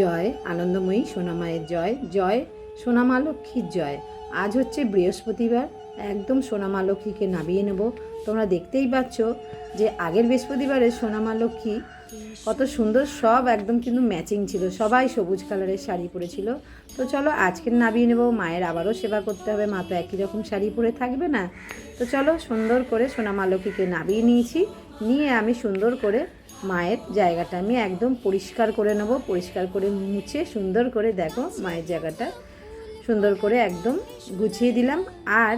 জয়, আনন্দময়ী সোনামায়ের জয় জয় সোনামা লক্ষ্মীর জয়। আজ হচ্ছে বৃহস্পতিবার, একদম সোনামা লক্ষ্মীকে নামিয়ে নেব। তোমরা দেখতেই পাচ্ছ যে আগের বৃহস্পতিবারে সোনামা লক্ষ্মী কত সুন্দর, সব একদম কিন্তু ম্যাচিং ছিল। সবাই সবুজ কালারের শাড়ি পরেছিল। তো চলো আজকের নামিয়ে নেব, মায়ের আবারও সেবা করতে হবে। মা তো একই রকম শাড়ি পরে থাকবে না। তো চলো সুন্দর করে সোনামা লক্ষ্মীকে নামিয়ে নিয়েছি। নিয়ে আমি সুন্দর করে মায়ের জায়গাটা। আমি একদম পরিষ্কার করে নেব, পরিষ্কার করে মুছে সুন্দর করে দেখো মায়ের জায়গাটা। সুন্দর করে একদম গুছিয়ে দিলাম আর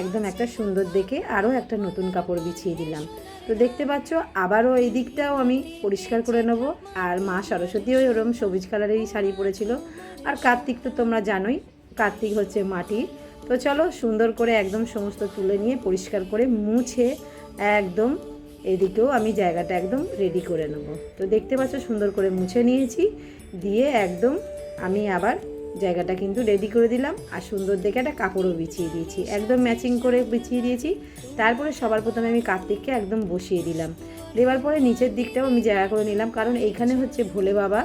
একদম একটা সুন্দর দেখে আরও একটা নতুন কাপড় বিছিয়ে দিলাম। তো দেখতে পাচ্ছ, আবারও এই দিকটাও আমি পরিষ্কার করে নেব। আর মা সরস্বতীও ওরম সবুজ কালারেরই শাড়ি পরেছিল। আর কার্তিক তো তোমরা জানোই, কার্তিক হচ্ছে মাটি তো চলো সুন্দর করে একদম সমস্ত তুলে নিয়ে পরিষ্কার করে মুছে একদম এদিকেও আমি জায়গাটা একদম রেডি করে নেব। তো দেখতে পাচ্ছ, সুন্দর করে মুছে নিয়েছি। দিয়ে একদম আমি আবার জায়গাটা কিন্তু রেডি করে দিলাম। আর সুন্দর দেখে একটা কাপড়ও বিছিয়ে দিয়েছি। একদম ম্যাচিং করে বিছিয়ে দিয়েছি। তারপরে সবার প্রথমে আমি কার্তিককে একদম বসিয়ে দিলাম। দেওয়ার পরে নিচের দিকটাও আমি জায়গা করে নিলাম। কারণ এইখানে হচ্ছে ভোলে বাবা,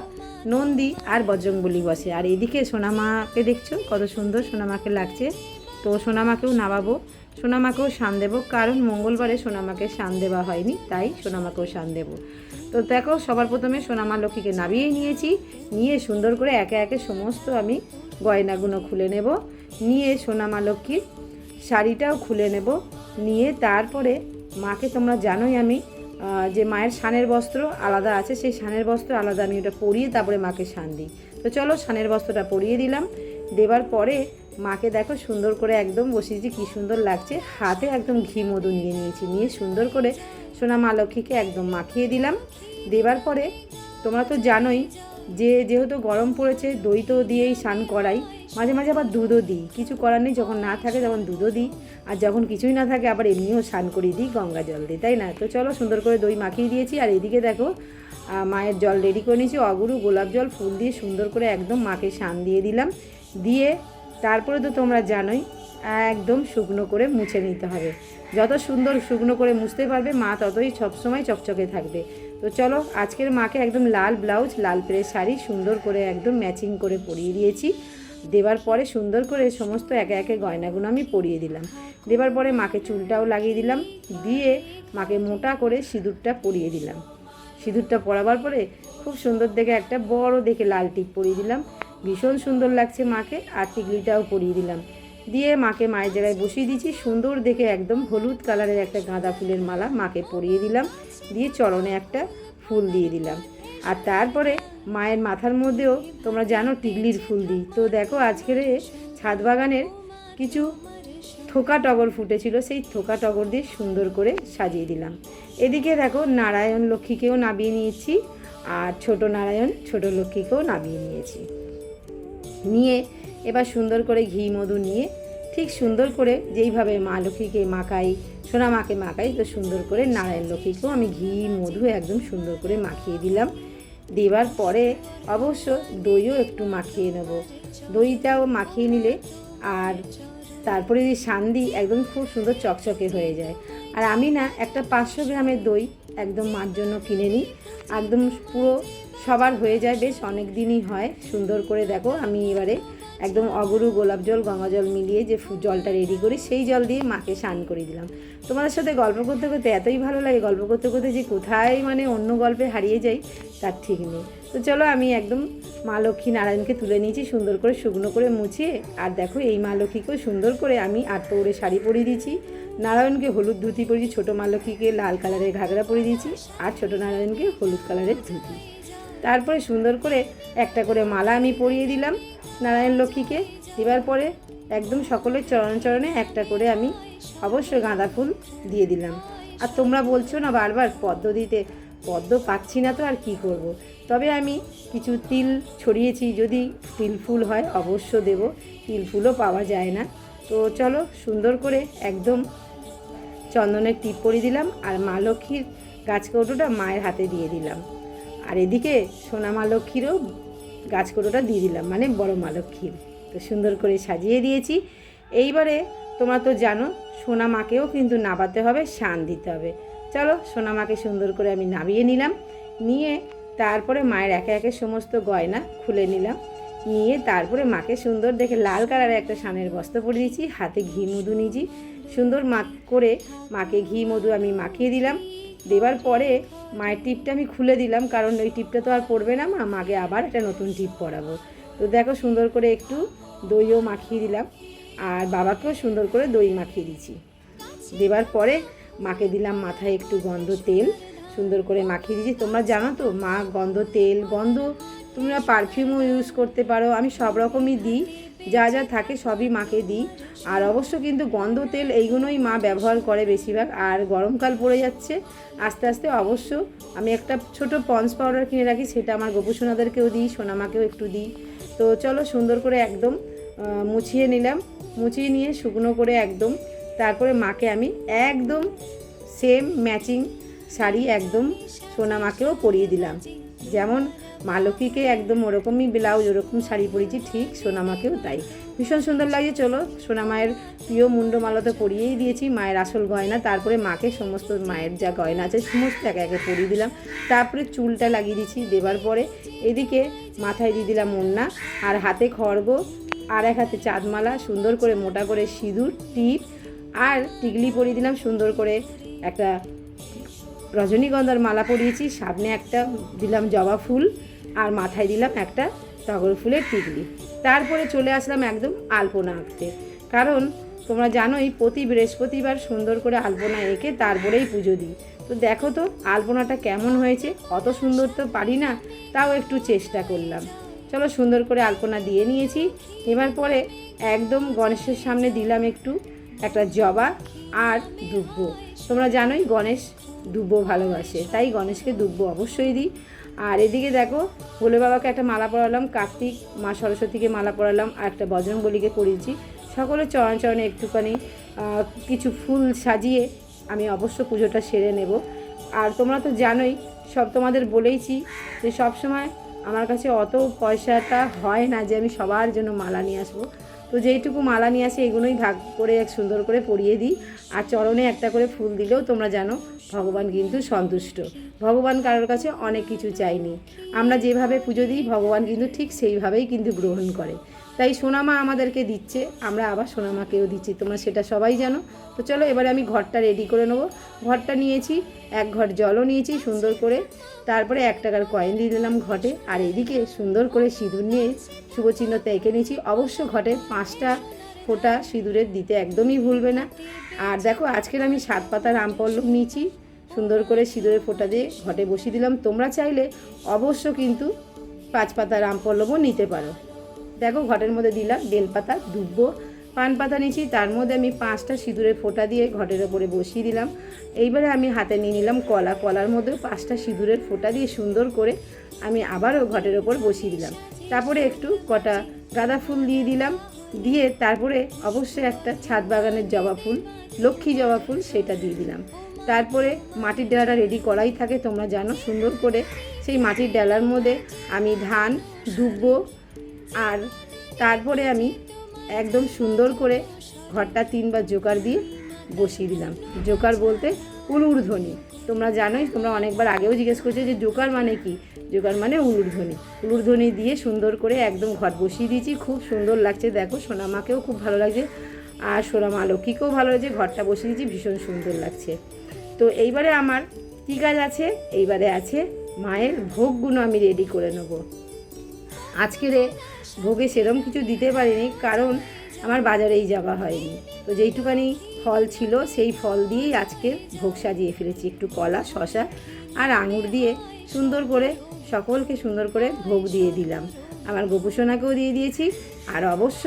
নন্দী আর বজরংবলী বসে। আর এদিকে সোনামাকে দেখছ, কত সুন্দর সোনামাকে লাগছে। তো সোনামাকেও নামাবো। সোনামাকেও শান দেবো, কারণ মঙ্গলবারে সোনামাকে শান দেওয়া হয়নি, তাই সোনামাকেও শান দেবো। তো দেখো, সবার প্রথমে সোনামা লক্ষ্মীকে নামিয়ে নিয়েছি, নিয়ে সুন্দর করে একে একে সমস্ত আমি গয়নাগুলো খুলে নেব, নিয়ে সোনামা লক্ষ্মীর শাড়িটাও খুলে নেব, নিয়ে তারপরে মাকে তোমরা জানোই আমি যে মায়ের সানের বস্ত্র আলাদা আছে, সেই সানের বস্ত্র আলাদা আমি ওটা পরিয়ে তারপরে মাকে সান দিই। তো চলো সানের বস্ত্রটা পরিয়ে দিলাম দেবার পরে মাকে দেখো সুন্দর করে একদম বসিয়েছি, কি সুন্দর লাগছে। হাতে একদম ঘি মধু নিয়ে নিয়েছি, নিয়ে সুন্দর করে সোনা মা লক্ষ্মীকে একদম মাখিয়ে দিলাম। দেবার পরে, তোমরা তো জানোই যে যেহেতু গরম পড়েছে, দই তো দিয়েই স্নান করাই, মাঝে মাঝে আবার দুধও দিই। কিছু করার নেই, যখন না থাকে তখন দুধও দিই, আর যখন কিছুই না থাকে আবার এমনিও স্নান করিয়ে দিই, গঙ্গা জল দিই, তাই না? তো চলো সুন্দর করে দই মাখিয়ে দিয়েছি, আর এদিকে দেখো মায়ের জল রেডি করে নিয়েছি, অগুরু গোলাপ জল, ফুল দিয়ে সুন্দর করে একদম মাকে স্নান দিয়ে দিলাম। দিয়ে তারপরে তো তোমরা জানোই, একদম শুকনো করে মুছে নিতে হবে। যত সুন্দর শুকনো করে মুছতে পারবে, মা ততই সবসময় চকচকে থাকবে। তো চলো, আজকের মাকে একদম লাল ব্লাউজ, লাল পেরে শাড়ি, সুন্দর করে একদম ম্যাচিং করে পরিয়ে দিয়েছি। দেবার পরে সুন্দর করে সমস্ত একে একে গয়নাগুলো আমি পরিয়ে দিলাম। দেবার পরে মাকে চুলটাও লাগিয়ে দিলাম, দিয়ে মাকে মোটা করে সিঁদুরটা পরিয়ে দিলাম। সিঁদুরটা পরাবার পরে খুব সুন্দর দেখে একটা বড় দেখে লাল টিপ পরিয়ে দিলাম। ভীষণ সুন্দর লাগছে মাকে, আর টিকলিটাও পরিয়ে দিলাম। দিয়ে মাকে মায়ের জায়গায় বসিয়ে দিয়েছি। সুন্দর দেখে একদম হলুদ কালারের একটা গাঁদা ফুলের মালা মাকে পরিয়ে দিলাম। দিয়ে চরণে একটা ফুল দিয়ে দিলাম। আর তারপরে মায়ের মাথার মধ্যেও তোমরা জানো টিকলির ফুল দিই। তো দেখো আজকের ছাদ বাগানের কিছু থোকা টগর ফুটেছিল, সেই থোকা টগর দিয়ে সুন্দর করে সাজিয়ে দিলাম। এদিকে দেখো নারায়ণ লক্ষ্মীকেও নামিয়ে নিয়েছি, আর ছোট নারায়ণ ছোট লক্ষ্মীকেও নামিয়ে নিয়েছি। নিয়ে এবার সুন্দর করে ঘি, মধু নিয়ে ঠিক সুন্দর করে যেইভাবে মা লক্ষ্মীকে মাখাই, সোনা মাকে মাখাই, তো সুন্দর করে নারায়ণ লক্ষ্মীকেও আমি ঘি, মধু একদম সুন্দর করে মাখিয়ে দিলাম। দেবার পরে অবশ্য দইও একটু মাখিয়ে নেব। দইটাও মাখিয়ে নিলে আর তারপরে যদি সান্দি একদম খুব সুন্দর চকচকে হয়ে যায়। আর আমি না একটা পাঁচশো গ্রামের দই একদম মার জন্য কিনে নিই। একদম পুরো সবার হয়ে যায় বেশ অনেক দিনই হয়। সুন্দর করে দেখো, আমি এবারে একদম অগরু গোলাপ জল, গঙ্গা জল মিলিয়ে যে জলটা রেডি করি, সেই জল দিয়ে মাকে স্নান করে দিলাম। তোমাদের সাথে গল্প করতে করতে এতই ভালো লাগে, গল্প করতে করতে যে কোথায় মানে অন্য গল্পে হারিয়ে যাই, তার ঠিক নেই। তো চলো, আমি একদম মা লক্ষ্মী নারায়ণকে তুলে নিয়েছি, সুন্দর করে শুকনো করে মুছিয়ে আর দেখো, এই মা লক্ষ্মীকেও সুন্দর করে আমি আট পৌড়ে শাড়ি পরিয়ে দিয়েছি। নারায়ণকে হলুদ ধুতি পরিয়েছি ছোটো মা লক্ষ্মীকে লাল কালারের ঘাগরা পরিয়ে দিয়েছি। আর ছোটো নারায়ণকে হলুদ কালারের ধুতি। তারপরে সুন্দর করে একটা করে মালা আমি পরিয়ে দিলাম নারায়ণ লক্ষ্মীকে। দেওয়ার পরে একদম সকলের চরণ চরণে একটা করে আমি অবশ্যই গাঁদা ফুল দিয়ে দিলাম। আর তোমরা বলছো না বারবার পদ্ম দিতে, পদ্ম পাচ্ছি না তো আর কি করব। তবে আমি কিছু তিল ছড়িয়েছি, যদি তিল ফুল হয় অবশ্য দেব, তিল ফুলও পাওয়া যায় না। তো চলো সুন্দর করে একদম চন্দনের টিপ পরিয়ে দিলাম আর মা লক্ষ্মীর গাছ কৌটোটা মায়ের হাতে দিয়ে দিলাম। আর এদিকে সোনা মা লক্ষ্মীরও গাছ কৌটোটা দিয়ে দিলাম মানে বড় মা লক্ষ্মীর। তো সুন্দর করে সাজিয়ে দিয়েছি। এইবারে তোমরা তো জানো, সোনা মাকেও কিন্তু নাবাতে হবে, শান দিতে হবে। চলো সোনা মাকে সুন্দর করে আমি নামিয়ে নিলাম, নিয়ে তারপরে মায়ের একে একে সমস্ত গয়না খুলে নিলাম, নিয়ে তারপরে মাকে সুন্দর দেখে লাল কালারের একটা সানের বস্ত্র পরে দিয়েছি, হাতে ঘি মধু নিয়েছি। সুন্দর মাখ করে মাকে ঘি মধু আমি মাখিয়ে দিলাম। দেবার পরে মায়ের টিপটা আমি খুলে দিলাম, কারণ ওই টিপটা তো আর পড়বে না মা মাকে আবার একটা নতুন টিপ পরাবো তো দেখো সুন্দর করে একটু দইও মাখিয়ে দিলাম, আর বাবাকেও সুন্দর করে দই মাখিয়ে দিচ্ছি দেবার পরে মাকে দিলাম মাথায় একটু গন্ধ তেল, সুন্দর করে মাখিয়ে দিয়েছি। তোমরা জানো তো, মা গন্ধ তেল, গন্ধ, তোমরা পারফিউমও ইউজ করতে পারো, আমি সব রকমই দিই। যা যা থাকে সবই মাকে দিই। আর অবশ্য কিন্তু গন্ধ তেল এইগুলোই মা ব্যবহার করে বেশিরভাগ। আর গরমকাল পড়ে যাচ্ছে, আস্তে আস্তে অবশ্য আমি একটা ছোট পন্স পাউডার কিনে রাখি, সেটা আমার গোপুসোনাদেরকেও দিই, সোনামাকেও একটু দিই। তো চলো সুন্দর করে একদম মুছিয়ে নিলাম। মুছিয়ে নিয়ে শুকনো করে একদম, তারপরে মাকে আমি একদম সেম ম্যাচিং শাড়ি একদম সোনামাকেও পরিয়ে দিলাম। যেমন মা লক্ষ্মীকে একদম ওরকমই ব্লাউজ, ওরকম শাড়ি পরেছি, ঠিক সোনামাকেও তাই। ভীষণ সুন্দর লাগে চলো, সোনা মায়ের প্রিয় মুন্ডমালা তো পরিয়েই দিয়েছি, মায়ের আসল গয়না, তারপরে মাকে সমস্ত মায়ের যা গয়না আছে, সমস্ত একে একে পরিয়ে দিলাম। তারপরে চুলটা লাগিয়ে দিয়েছি দেবার পরে, এদিকে মাথায় দিয়ে দিলাম মুন্না আর হাতে খড়গ আর এক হাতে চাঁদমালা, সুন্দর করে মোটা করে সিঁদুর, টিপ, আর টিকলি পরিয়ে দিলাম, সুন্দর করে একটা রজনীগন্ধার মালা পরিয়েছি, সামনে একটা দিলাম জবা ফুল। আর মাথায় দিলাম একটা টগর ফুলের টিকলি। তারপরে চলে আসলাম একদম আলপনা আঁকতে। কারণ তোমরা জানোই, প্রতি বৃহস্পতিবার সুন্দর করে আলপনা এঁকে তারপরেই পুজো দিই। তো দেখো তো, আলপনাটা কেমন হয়েছে? অত সুন্দর তো পারি না, তাও একটু চেষ্টা করলাম। চলো সুন্দর করে আলপনা দিয়ে নিয়েছি। এবার পরে একদম গণেশের সামনে দিলাম একটু একটা জবা আর দুব্ব। তোমরা জানোই, গণেশ দুব্ব ভালোবাসে, তাই গণেশকে দুব্ব অবশ্যই দিই। আর এদিকে দেখো, ভোলে বাবাকে একটা মালা পরালাম, কার্তিক, মা সরস্বতীকে মালা পরালাম, আর একটা বজরংবলীকে পরিয়েছি। সকলে চরণ চরণে একটুখানি কিছু ফুল সাজিয়ে আমি অবশ্য পুজোটা সেরে নেব। আর তোমরা তো জানোই, সব তোমাদের বলেইছি যে সব সময় আমার কাছে অত পয়সাটা হয় না যে আমি সবার জন্য মালা নিয়ে আসব। তো যেইটুকু মালা নিয়ে আসি, এগুলোই ভাগ করে এক সুন্দর করে পরিয়ে দিই। আর চরণে একটা করে ফুল দিলেও তোমরা জানো ভগবান কিন্তু সন্তুষ্ট। ভগবান কারোর কাছে অনেক কিছু চাইনি আমরা যেভাবে পুজো দিই, ভগবান কিন্তু ঠিক সেইভাবেই কিন্তু গ্রহণ করে। তাই সোনামা আমাদেরকে দিচ্ছে, আমরা আবার সোনামাকেও দিচ্ছি। তোমরা সেটা সবাই জানো। তো চলো এবারে আমি ঘরটা রেডি করে নেব। ঘরটা নিয়েছি, এক ঘর জলও নিয়েছি সুন্দর করে। তারপরে এক টাকার কয়েন দিয়ে দিলাম ঘটে। আর এদিকে সুন্দর করে সিঁদুর নিয়ে শুভচিহ্ন এঁকে নিয়েছি। অবশ্য ঘটে পাঁচটা ফোঁটা সিঁদুরের দিতে একদমই ভুলবে না। আর দেখো, আজকের আমি সাত পাতা রামপল্লব নিয়েছি। সুন্দর করে সিঁদুরের ফোঁটা দিয়ে ঘটে বসিয়ে দিলাম। তোমরা চাইলে অবশ্য কিন্তু পাঁচ পাতা রামপল্লবও নিতে পারো। দেখো, ঘটের মধ্যে দিলাম বেলপাতা, দুব্ব পান পাতা নিয়েছি। তার মধ্যে আমি পাঁচটা সিঁদুরের ফোঁটা দিয়ে ঘটের ওপরে বসিয়ে দিলাম। এইবারে আমি হাতে নিয়ে নিলাম কলা। কলার মধ্যেও পাঁচটা সিঁদুরের ফোঁটা দিয়ে সুন্দর করে আমি আবারও ঘটের ওপর বসিয়ে দিলাম। তারপরে একটু কটা গাঁদা ফুল দিয়ে দিলাম। দিয়ে তারপরে অবশ্যই একটা ছাদ বাগানের জবা ফুল, লক্ষ্মী জবা ফুল, সেটা দিয়ে দিলাম। তারপরে মাটির ডালাটা রেডি করাই থাকে, তোমরা জানো, সুন্দর করে। সেই মাটির ডালার মধ্যে আমি ধান দুব্ব আর তারপরে আমি একদম সুন্দর করে ঘরটা তিনবার জোকার দিয়ে বসিয়ে দিলাম। জোকার বলতে উলুর্ধ্বনি তোমরা জানোই, তোমরা অনেকবার আগেও জিজ্ঞেস করছ যে জোকার মানে কি? জোকার মানে উলুর্ধ্বনি উলুর্ধ্বনি দিয়ে সুন্দর করে একদম ঘর বসিয়ে দিয়েছি, খুব সুন্দর লাগছে। দেখো, সোনামাকেও খুব ভালো লাগছে আর সোনামা লক্ষ্মীকেও ভালো লাগছে, ঘরটা বসিয়ে দিয়েছি, ভীষণ সুন্দর লাগছে। তো এইবারে আমার কী কাজ আছে? এইবারে আছে মায়ের ভোগগুলো আমি রেডি করে নেব। আজকের ভোগে সেরম কিছু দিতে পারিনি, কারণ আমার বাজারেই যাওয়া হয়নি। তো যেইটুকানি ফল ছিল, সেই ফল দিয়েই আজকে ভোগ সাজিয়ে ফেলেছি। একটু কলা শশা আর আঙুর দিয়ে সুন্দর করে, সকলকে সুন্দর করে ভোগ দিয়ে দিলাম। আমার গোপুসোনাকেও দিয়ে দিয়েছি। আর অবশ্য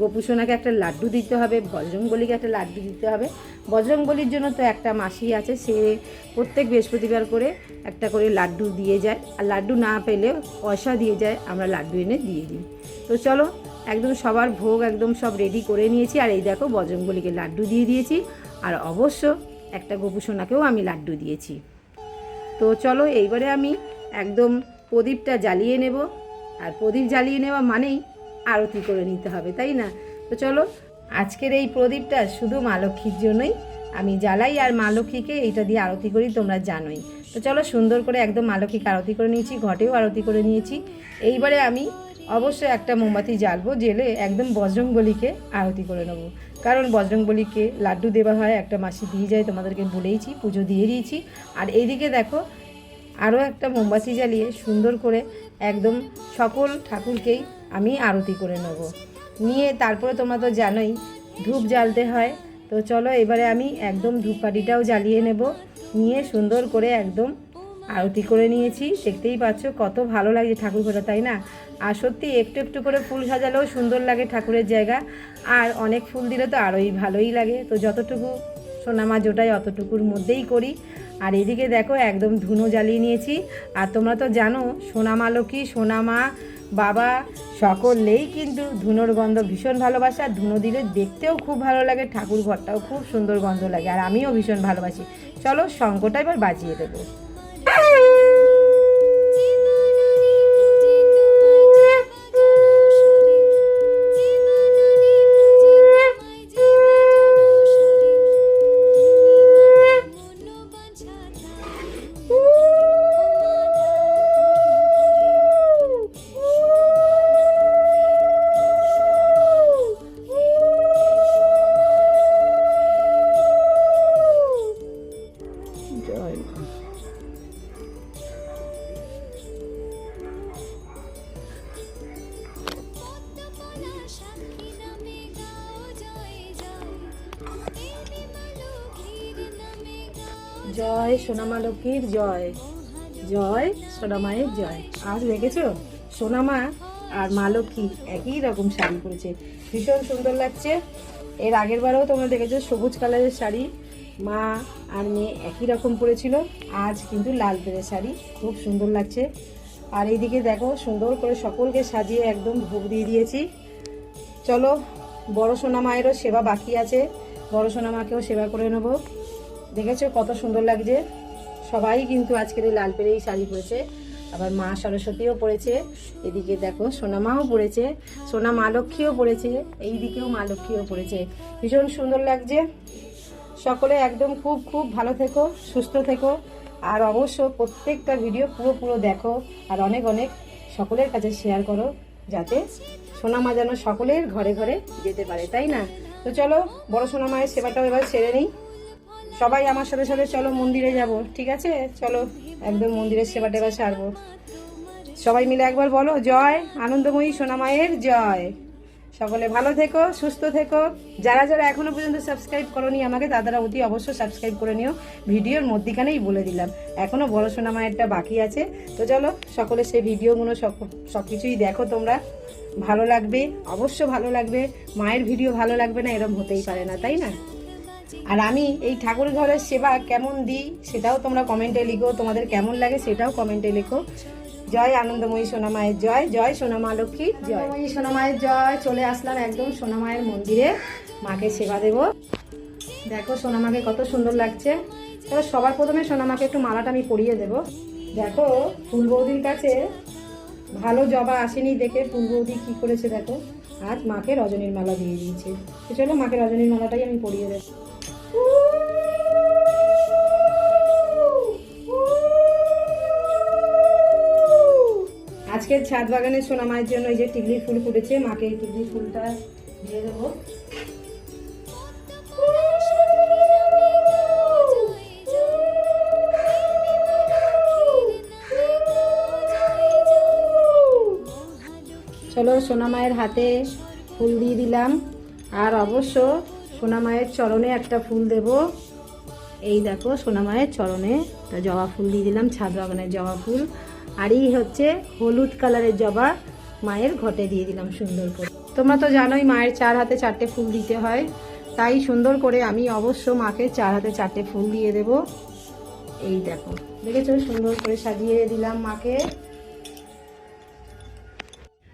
গোপুসোনাকে একটা লাড্ডু দিতে হবে, বজরংবলীকে একটা লাড্ডু দিতে হবে। বজরংবলীর জন্য তো একটা মাসি আছে, সে প্রত্যেক বৃহস্পতিবার করে একটা করে লাড্ডু দিয়ে যায়। আর লাড্ডু না পেলে পয়সা দিয়ে যায়, আমরা লাড্ডু এনে দিয়ে দিই। তো চলো, একদম সবার ভোগ একদম সব রেডি করে নিয়েছি। আর এই দেখো, বজরংবলীকে লাড্ডু দিয়ে দিয়েছি। আর অবশ্য একটা গোপুসোনাকেও আমি লাড্ডু দিয়েছি। তো চলো, এইবারে আমি একদম প্রদীপটা জ্বালিয়ে নেব। আর প্রদীপ জ্বালিয়ে নেওয়া মানেই আরতি করে নিতে হবে, তাই না? তো চলো, আজকের এই প্রদীপটা শুধু মা লক্ষ্মীর জন্যই। আমি জ্বালাই আর মা লক্ষ্মীকে এইটা দিয়ে আরতি করি, তোমরা জানোই। তো চলো, সুন্দর করে একদম মা লক্ষ্মীকে আরতি করে নিয়েছি, ঘটেও আরতি করে নিয়েছি। এইবারে আমি অবশ্যই একটা মোমবাতি জ্বালবো জেলে একদম বজরংবলীকে আরতি করে নেব। কারণ বজরংবলীকে লাড্ডু দেওয়া হয়, একটা মাসি দিয়ে যায়, তোমাদেরকে বলেইছি, পুজো দিয়ে দিয়েছি। আর এইদিকে দেখো আরও একটা মোমবাতি জ্বালিয়ে সুন্দর করে একদম সকল ঠাকুরকেই আমি আরতি করে নেব। নিয়ে তারপরে তোমরা তো জানোই, ধূপ জ্বালতে হয়। তো চলো এবারে আমি একদম ধূপকাঠিটাও জ্বালিয়ে নেব। নিয়ে সুন্দর করে একদম আরতি করে নিয়েছি। দেখতেই পাচ্ছ কত ভালো লাগছে ঠাকুর ঘরে তাই না? আর সত্যি একটু একটু করে ফুল সাজালেও সুন্দর লাগে ঠাকুরের জায়গা। আর অনেক ফুল দিলে তো আরোই ভালোই লাগে। তো যতটুকু সোনামা জোটাই অতটুকুর মধ্যেই করি। আর এদিকে দেখো একদম ধুনো জ্বালিয়ে নিয়েছি। আর তোমরা তো জানো সোনামা লক্ষ্মী সোনামা, বাবা সকলেই কিন্তু ধুনোর গন্ধ ভীষণ ভালোবাসে। আর ধুনো দিলে দেখতেও খুব ভালো লাগে, ঠাকুর ঘরটাও খুব সুন্দর গন্ধ লাগে। আর আমিও ভীষণ ভালোবাসি। চলো শঙ্কটা এবার বাজিয়ে দেবো। জয় সোনামা লক্ষ্মীর জয়। জয়, সোনামায়ের জয়। আজ দেখেছ? সোনামা আর মা লক্ষ্মী একই রকম শাড়ি পরেছে। ভীষণ সুন্দর লাগছে। এর আগের বারেও তোমরা দেখেছ সবুজ কালারের শাড়ি। মা আর মেয়ে একই রকম পরেছিল। আজ কিন্তু লাল পেরের শাড়ি। খুব সুন্দর লাগছে। আর এইদিকে দেখো, সুন্দর করে সকলকে সাজিয়ে একদম ভোগ দিয়ে দিয়েছি। চলো, বড় সোনা মায়েরও সেবা বাকি আছে। বড় সোনা মাকেও সেবা করে নেব। দেখেছ কত সুন্দর লাগছে? সবাই কিন্তু আজকের এই লাল পেরেই শাড়ি পরেছে। আবার মা সরস্বতীও পড়েছে এদিকে দেখো সোনামাও পড়েছে সোনা মা লক্ষ্মীও পড়েছে এই দিকেও মা লক্ষ্মীও পড়েছে ভীষণ সুন্দর লাগছে। সকলে একদম খুব খুব ভালো থেকো, সুস্থ থেকো। আর অবশ্য প্রত্যেকটা ভিডিও পুরো পুরো দেখো। আর অনেক অনেক সকলের কাছে শেয়ার করো, যাতে সোনামা যেন সকলের ঘরে ঘরে যেতে পারে, তাই না? তো চলো, বড় সোনামায়ের সেবাটাও এবার সেরে নিই। সবাই আমার সাথে সাথে চলো মন্দিরে যাব, ঠিক আছে? চলো একদম মন্দিরের সেবা টেবা সারবো। সবাই মিলে একবার বলো, জয় আনন্দময়ী সোনামায়ের জয়। সকলে ভালো থেকো, সুস্থ থেকো। যারা যারা এখনও পর্যন্ত সাবস্ক্রাইব করনি আমাকে তারা অতি অবশ্যই সাবস্ক্রাইব করে নিও। ভিডিওর মধ্যিখানেই বলে দিলাম। এখনও বড় সোনা মায়েরটা বাকি আছে। তো চলো, সকলে সেই ভিডিওগুলো সব সব কিছুই দেখো তোমরা। ভালো লাগবে, অবশ্য ভালো লাগবে। মায়ের ভিডিও ভালো লাগবে না এরকম হতেই পারে না, তাই না? আর আমি এই ঠাকুর ঘরের সেবা কেমন দিই সেটাও তোমরা কমেন্টে লিখো। তোমাদের কেমন লাগে সেটাও কমেন্টে লেখো। জয় আনন্দময়ী সোনামায়ের জয় জয় সোনামা লক্ষ্মী জয়। সোনামায়ের জয়, চলে আসলাম একদম সোনামায়ের মন্দিরে। মাকে সেবা দেব। দেখো সোনামাকে কত সুন্দর লাগছে। তবে সবার প্রথমে সোনামাকে একটু মালাটা আমি পরিয়ে দেব। দেখো, ফুল বৌদির কাছে ভালো জবা আসেনি দেখে ফুল বৌদি কি করেছে দেখো। আজ মাকে রজনীর মালা দিয়ে দিয়েছে। চলো মাকে রজনীর মালাটাই আমি পরিয়ে দেবো। আজকের ছাদ বাগানে সোনা মায়ের জন্য এই যে টিকলি ফুল ফুটেছে, মাকে এই টিকলি ফুলটা দিয়ে দেবো। চলো সোনা মায়ের হাতে ফুল দিয়ে দিলাম। আর অবশ্য সোনা মায়ের চরণে একটা ফুল দেব। এই দেখো, সোনা মায়ের চরণে একটা জবা ফুল দিয়ে দিলাম, ছাদ বাগানের জবা ফুল। আর এই হচ্ছে হলুদ কালারের জবা মায়ের ঘটে দিয়ে দিলাম সুন্দর করে। তোমরা তো জানোই মায়ের চার হাতে চারটে ফুল দিতে হয়। তাই সুন্দর করে আমি অবশ্য মাকে চার হাতে চারটে ফুল দিয়ে দেব। এই দেখো, দেখেছ? সুন্দর করে সাজিয়ে দিলাম মাকে।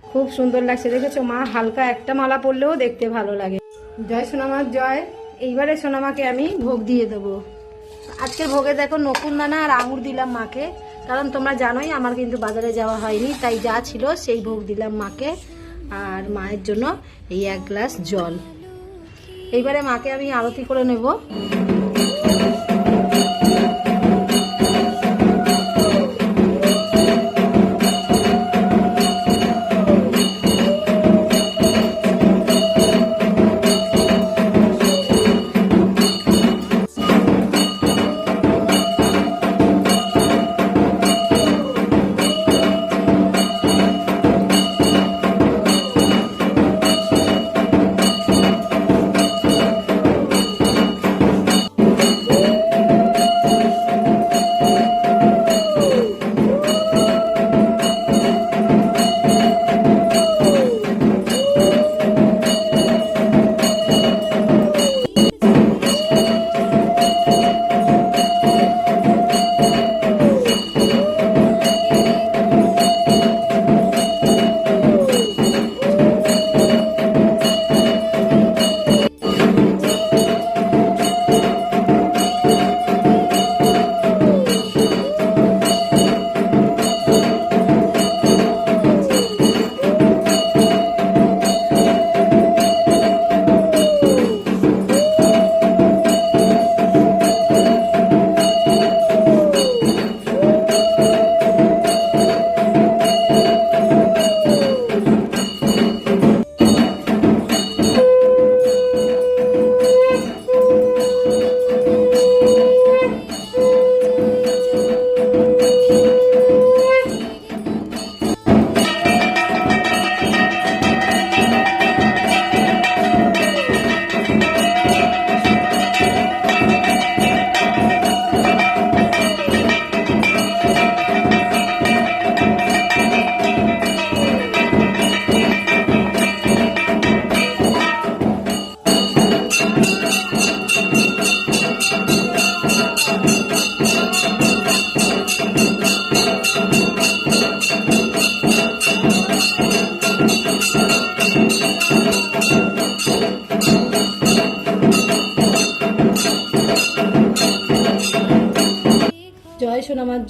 খুব সুন্দর লাগছে, দেখেছ? মা হালকা একটা মালা পরলেও দেখতে ভালো লাগে। জয় সোনামার জয়। এইবারে সোনামাকে আমি ভোগ দিয়ে দেবো। আজকের ভোগে দেখো নকুন দানা আর আঙুর দিলাম মাকে। কারণ তোমরা জানোই আমার কিন্তু বাজারে যাওয়া হয়নি, তাই যা ছিল সেই ভোগ দিলাম মাকে আর মায়ের জন্য এই এক গ্লাস জল। এইবারে মাকে আমি আরতি করে নেব।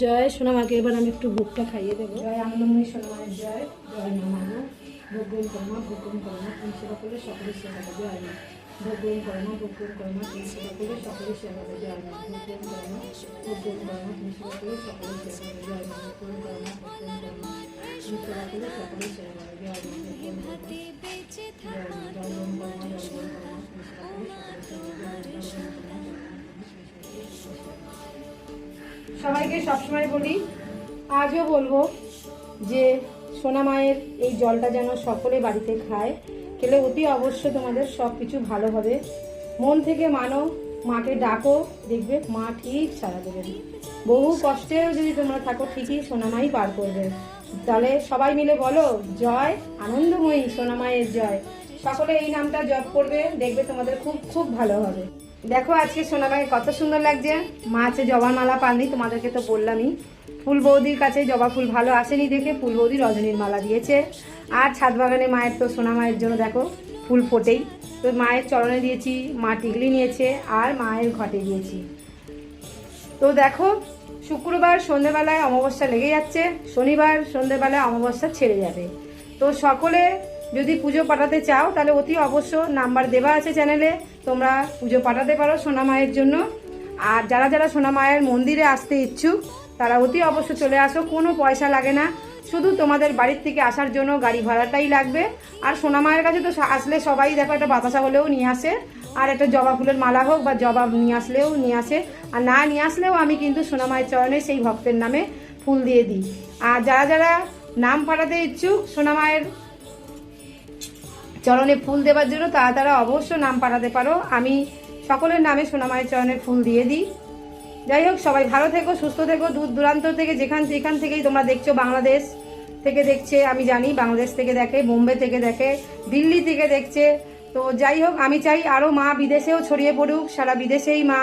জয় সোনামাকে এবার আমি একটু ভোগটা খাইয়ে দেবো জয় আনন্দময়ী সোনামায়ের জয় জয় মা মানো ভোগ্যম কর্মা ভোগ্যম কর্মা তুমি করলে সকলের সেবা হবে জয় ভোগ্যম কর্মা ভোগ্যম কর্মা তুমি করলে সকলের সেবা হবে জয় মা ভোগ্যম কর্মা কর্মা সকলের সেবা হবে জয় ভোগ্যম কর্মা কর্মা সকলের সেবা হবে জয় মা সবাইকে সবসময় বলি, আজও বলব যে সোনা মায়ের এই জলটা যেন সকলে বাড়িতে খায়, খেলে অতি অবশ্য তোমাদের সব কিছু ভালো হবে। মন থেকে মানো, মাকে ডাকো, দেখবে মা ঠিক সারা দেবে বহু কষ্টেও যদি তোমরা থাকো, ঠিকই সোনামাই পার করবে। তাহলে সবাই মিলে বলো, জয় আনন্দময়ী সোনামায়ের জয়। সকলে এই নামটা জপ করবে, দেখবে তোমাদের খুব খুব ভালো হবে। দেখো আজকে সোনামাকে কত সুন্দর লাগছে। মা আছে জবার মালা পাননি, তোমাদেরকে তো বললামই। ফুল বৌদির কাছে জবা ফুল ভালো আসেনি দেখে ফুল বৌদি রজনীর মালা দিয়েছে। আর ছাদ বাগানে মায়ের তো সোনা মায়ের জন্য দেখো, ফুল ফোটেই। তো মায়ের চরণে দিয়েছি, মা টিকলি নিয়েছে, আর মায়ের ঘটে দিয়েছি তো দেখো, শুক্রবার সন্ধেবেলায় অমাবস্যা লেগে যাচ্ছে, শনিবার সন্ধেবেলায় অমাবস্যা ছেড়ে যাবে। তো সকলে যদি পুজো পাঠাতে চাও, তাহলে অতি অবশ্য নাম্বার দেওয়া আছে চ্যানেলে। তোমরা পুজো পাঠাতে পারো সোনা মায়ের জন্য। আর যারা যারা সোনা মায়ের মন্দিরে আসতে ইচ্ছুক, তারা অতি অবশ্য চলে আসো, কোনো পয়সা লাগে না। শুধু তোমাদের বাড়ির থেকে আসার জন্য গাড়ি ভাড়াটাই লাগবে। আর সোনা মায়ের কাছে তো আসলে সবাই দেখো একটা বাতাসা হলেও নিয়ে আসে। আর একটা জবা ফুলের মালা হোক বা জবা নিয়ে আসলেও নিয়ে আসে। আর না নিয়ে আসলেও আমি কিন্তু সোনা মায়ের চরণে সেই ভক্তের নামে ফুল দিয়ে দিই। আর যারা যারা নাম পাঠাতে ইচ্ছুক, সোনা মায়ের চরণে ফুল দেওয়ার জন্য তারা তারা অবশ্য নাম পাঠাতে পারো। আমি সকলের নামে সোনামায়ের চরণে ফুল দিয়ে দিই। যাই হোক, সবাই ভালো থেকো, সুস্থ থেকো, দূর দূরান্ত থেকে, যেখান যেখান থেকেই তোমরা দেখছ বাংলাদেশ থেকে দেখছে, আমি জানি বাংলাদেশ থেকে দেখে, বোম্বে থেকে দেখে, দিল্লি থেকে দেখছে। তো যাই হোক, আমি চাই আরও মা বিদেশেও ছড়িয়ে পড়ুক, সারা বিদেশেই মা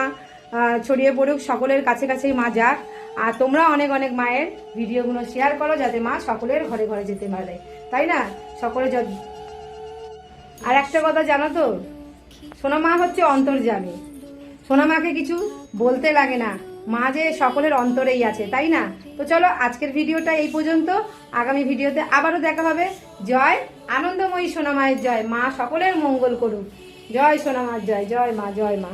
ছড়িয়ে পড়ুক, সকলের কাছে কাছেই মা যাক। আর তোমরা অনেক অনেক মায়ের ভিডিওগুলো শেয়ার করো যাতে মা সকলের ঘরে ঘরে যেতে পারে। তাই না? সকলে আর একটা কথা জানো তো? সোনামা হচ্ছে অন্তর্জামী সোনামাকে কিছু বলতে লাগে না। মা যে সকলের অন্তরেই আছে, তাই না? তো চলো আজকের ভিডিওটা এই পর্যন্ত। আগামী ভিডিওতে আবারও দেখা হবে। জয় আনন্দময়ী সোনামায়ের জয়। মা সকলের মঙ্গল করুক। জয় সোনামার জয় জয় মা জয় মা।